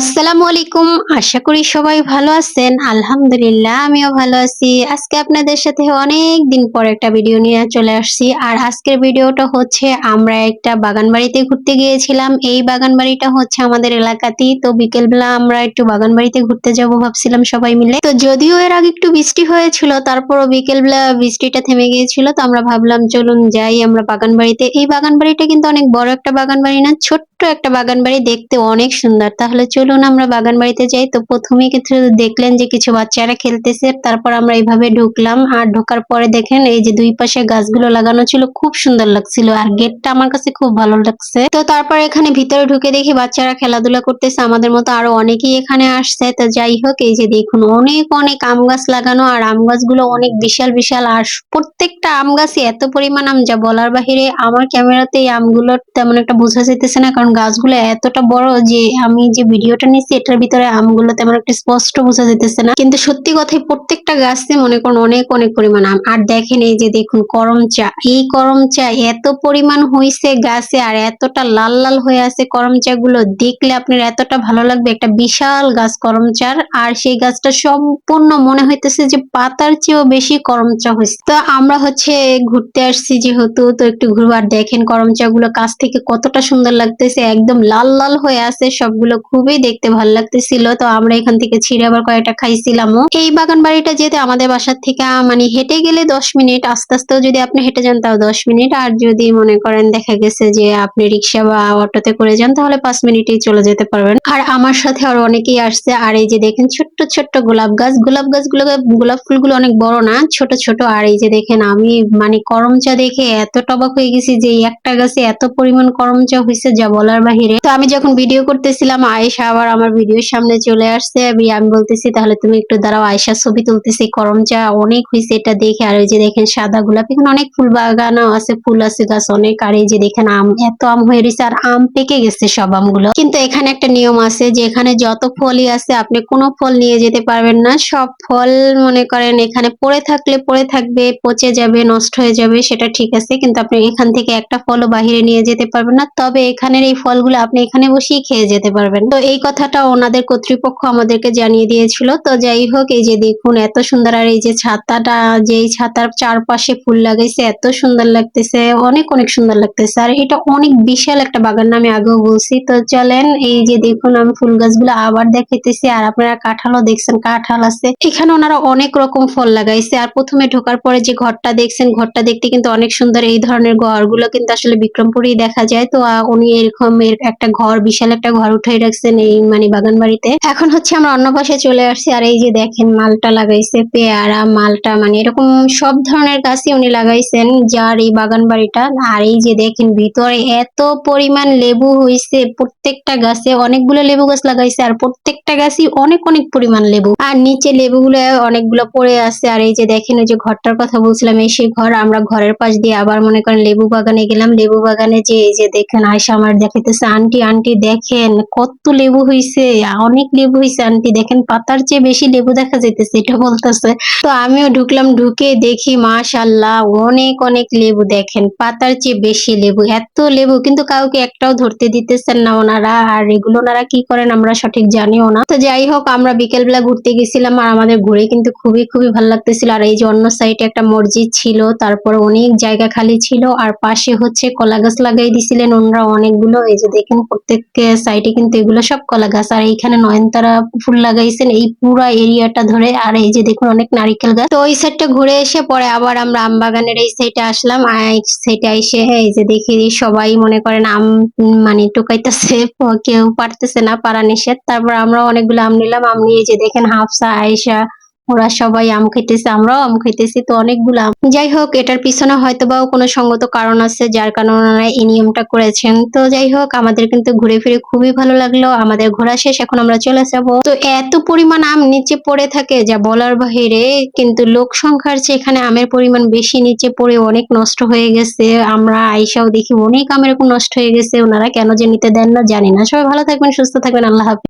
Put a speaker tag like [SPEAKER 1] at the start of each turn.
[SPEAKER 1] আসসালামু আলাইকুম। আশা করি সবাই ভালো আছেন। আলহামদুলিল্লাহ, আমিও ভালো আছি। আজকে আপনাদের সাথে অনেক দিন পর একটা ভিডিও নিয়ে চলে আসছি। আর আজকের ভিডিওটা হচ্ছে, আমরা একটা বাগান বাড়িতে ঘুরতে গিয়েছিলাম। এই বাগান বাড়িটা হচ্ছে আমাদের এলাকাতেই। তো বিকেলবেলা আমরা একটু বাগান বাড়িতে ঘুরতে যাব ভাবছিলাম সবাই মিলে। তো যদিও এর আগে একটু বৃষ্টি হয়েছিল, তারপরও বিকেলবেলা বৃষ্টিটা থেমে গিয়েছিল। তো আমরা ভাবলাম, চলুন যাই আমরা বাগান বাড়িতে এই বাগান বাড়িটা কিন্তু অনেক বড় একটা বাগান বাড়ি না, ছোট্ট একটা বাগান বাড়ি দেখতে অনেক সুন্দর। তাহলে চলুন আমরা বাগান বাড়িতে যাই, তো প্রথমে কিছু দেখলেন যে কিছু বাচ্চারা খেলতেছে, তারপর আমরা এইভাবে ঢুকলাম। আর ঢোকার পরে দেখেন এই যে দুই পাশে গাছগুলো লাগানো ছিল, খুব সুন্দর লাগছিল। আর গেটটা আমার কাছে খুব ভালো লাগছে। তো তারপর এখানে ভিতরে ঢুকে দেখি বাচ্চারা খেলাধুলা করতেছে, আমাদের মতো আরও অনেকেই এখানে আসছে। তো যাই হোক, এই যে দেখুন, অনেক অনেক আম গাছ লাগানো, আর আম গাছগুলো অনেক বিশাল বিশাল। আর প্রত্যেকটা আম গাছে এত পরিমাণ আম, যা বলার বাহিরে আমার ক্যামেরাতে এই আমগুলো তেমন একটা বোঝা যেতেছে না, কারণ গাছগুলো এতটা বড় যে আমি যে ভিডিওটা নিচ্ছি এটার ভিতরে আমগুলো তেমন একটা স্পষ্ট বোঝা যেতেছে না। কিন্তু সত্যি কথাই প্রত্যেকটা গাছে মনে করুন অনেক অনেক পরিমাণ আম। আর দেখেন এই যে দেখুন, করম চা। এই করম চা এত পরিমাণ হয়েছে গাছে আর এতটা লাল লাল হয়ে আছে করম চা গুলো দেখলে আপনার এতটা ভালো লাগবে একটা বিশাল গাছ করম চার। আর সেই গাছটা সম্পূর্ণ মনে হইতেছে যে পাতার চেয়েও বেশি করম চা হয়েছে তো আমরা হচ্ছে ঘুরতে আসছি যেহেতু, তো একটু ঘুরবার দেখেন করম চা গুলো কাছ থেকে কতটা সুন্দর লাগতেছে। একদম লাল লাল হয়ে আছে সবগুলো। খুবই দেখতে ভালো লাগতেছিল। তো আমরা এখান থেকে ছিঁড়ে আবার কয়েকটা খাইছিলামও। এই বাগান বাড়িটা যেতে আমাদের বাসার থেকে মানে হেঁটে গেলে দশ মিনিট, আস্তে আস্তেও যদি আপনি হেঁটে যান তাও দশ মিনিট। আর যদি মনে করেন দেখা গেছে যে আপনি রিক্সা বা অটোতে করে যান, তাহলে পাঁচ মিনিটেই চলে যেতে পারবেন। আর আমার সাথে আরও অনেকেই আসছে। আর এই যে দেখেন ছোট্ট ছোট্ট গোলাপ গাছ। গোলাপ গাছগুলো গোলাপ ফুলগুলো অনেক বড় না, ছোট ছোট। আর এই যে দেখেন আমি মানে করমচা দেখে এত টবাক হয়ে গেছি যে একটা গাছে এত পরিমাণ করমচা হয়েছে যা বলার বাহিরে। তো আমি যখন ভিডিও করতেছিলাম, আয়েশা আবার আমার ভিডিওর সামনে চলে আসছে। আমি বলতেছি, তাহলে তুমি একটু দাঁড়াও, আয়েশা ছবি তুলতেছি করম চা অনেক হয়েছে এটা দেখে। আর ওই যে দেখেন সাদা গোলাপ, এখানে অনেক ফুল বাগানও আছে, ফুল আছে, গাছ অনেক। আর এই যে দেখেন আম, এত আম হয়ে রয়েছে আর আম পেকে গেছে সব আমগুলো। কিন্তু এখানে একটা নিয়ম আছে যে এখানে যত ফলই আছে, আপনি কোনো ফল নিয়ে যেতে পারবেন না। সব ফল, মনে করেন, এখানে পড়ে থাকলে পড়ে থাকবে, পচে যাবে, নষ্ট হয়ে যাবে, সেটা ঠিক আছে। কিন্তু আপনি এখান থেকে একটা ফলও বাহিরে নিয়ে যেতে পারবেন না। তবে এখানের এই ফলগুলো আপনি এখানে বসেই খেয়ে যেতে পারবেন। তো এই কথাটা ওনাদের কর্তৃপক্ষ আমাদেরকে জানিয়ে দিয়েছিল। তো যাই হোক, এই যে দেখুন, এত সুন্দর আর এই যে ছাতাটা যে ছাতার চারপাশে ফুল লাগাইছে, এত সুন্দর লাগতেছে, অনেক অনেক সুন্দর লাগতেছে। আর এটা অনেক বিশাল একটা বাগান, আমি আগেও বলছি। তো চলেন, এই যে দেখুন, আমি ফুল গাছগুলো আবার দেখাইতেছি, আর আপনারা কাঁঠালও দেখছেন, কাঁঠাল আছে। এখানে ওনারা অনেক রকম ফল লাগাইছে, আর প্রথমে ঢোকার পরে যে ঘরটা দেখছেন, ঘরটা দেখতে কিন্তু অনেক সুন্দর। এই ধরনের ঘরগুলো কিন্তু আসলে বিক্রমপুরেই দেখা যায়। তো উনি এরকম এর একটা ঘর, বিশাল একটা ঘর উঠাই রাখছেন, এই মানে বাগান বাড়িতে। এখন হচ্ছে আমরা অন্য পাশে চলে আসছি, আর এই যে দেখেন মালটা লাগাইছে, পেয়ারা, মালটা মানে এরকম সব ধরনের গাছই উনি লাগাইছেন যার এই বাগান বাড়িটা। আর এই যে দেখেন ভিতরে এত পরিমাণ লেবু হইছে, প্রত্যেকটা গাছে অনেকগুলো লেবু গাছ লাগাইছে, আর প্রত্যেকটা গাছই অনেক অনেক পরিমাণ লেবু। আর নিচে লেবুগুলো অনেকগুলো পড়ে আছে, আর এই যে দেখেন ওই যে ঘরটার কথা বলছিলাম, এই সেই ঘর আমরা ঘরের পাশ দিয়ে আবার মনে করেন লেবু বাগানে গেলাম। লেবু বাগানে যে, এই যে দেখেন আয়সা আমার দেখাইতেছে, আন্টি আন্টি, দেখেন কত লেবু হইছে, অনেক লেবু হইছে, আন্টি। দেখেন, পাতার চেয়ে বেশি লেবু দেখা যাইতেছে, এটা বলতেছে। তো আমিও ঢুকলাম, ঢুকে দেখি মাশাল্লাহ অনেক অনেক লেবু দেখেন, পাতার চেয়ে বেশি লেবু। এত লেবু, কিন্তু কাউকে একটাও ধরতে দিতেছেন না ওনারা, আর এগুলো ওনারা কি করেন আমরা সঠিক জানিও না। তো যাই হোক, আমরা বিকেলবেলা ঘুরতে গেছিলাম, আর আমাদের ঘুরে কিন্তু খুবই খুবই ভালো লাগতেছিল। আর এই যে অন্য সাইডে একটা মসজিদ ছিল, তারপর অনেক জায়গা খালি ছিল, আর পাশে হচ্ছে কলা গাছ লাগাই দিছিলেন ওনারা অনেকগুলো। এই যে দেখেন, প্রত্যেক সাইডে কিন্তু এগুলো সব কলা গাছ, আর এইখানে নয়নতারা ফুল লাগাইছেন। এই পুরো এরিয়াটা ধরে, আর এই যে দেখুন অনেক নারিকেল গাছ। তো ওই সাইডটা ঘুরে এসে পরে আবার আমরা আম বাগানের এই সাইডে আসলাম। সাইডে এসে এই যে দেখি সবাই মনে করেন আম মানে টোকাইতেছে, কেউ পারতেছে না, পারা নিষেধ। তারপর আমরা অনেকগুলো আম নিলাম। আম নিয়ে যে দেখেন, হাফসা, আয়েশা ওরা সবাই আম খাইতেছে আমরাও আম খাইতেছি তো অনেকগুলো আম। যাই হোক, এটার পিছনে হয়তো বা কোনো সঙ্গত কারণ আছে, যার কারণে ওনারা এই নিয়মটা করেছেন। তো যাই হোক, আমাদের কিন্তু ঘুরে ফিরে খুবই ভালো লাগল, আমাদের ঘোরা শেষ, এখন আমরা চলে যাব। তো এত পরিমাণ আম নিচে পড়ে থাকে, যা বলার বাহিরে, কিন্তু লোক সংখ্যার চেয়ে এখানে আমের পরিমাণ বেশি নিচে পড়ে অনেক নষ্ট হয়ে গেছে। আমরা আইসাও দেখি অনেক আম এরকম নষ্ট হয়ে গেছে, ওনারা কেন যে নিতে দেন না জানি না। সবাই ভালো থাকবেন, সুস্থ থাকবেন, আল্লাহ হাফিজ।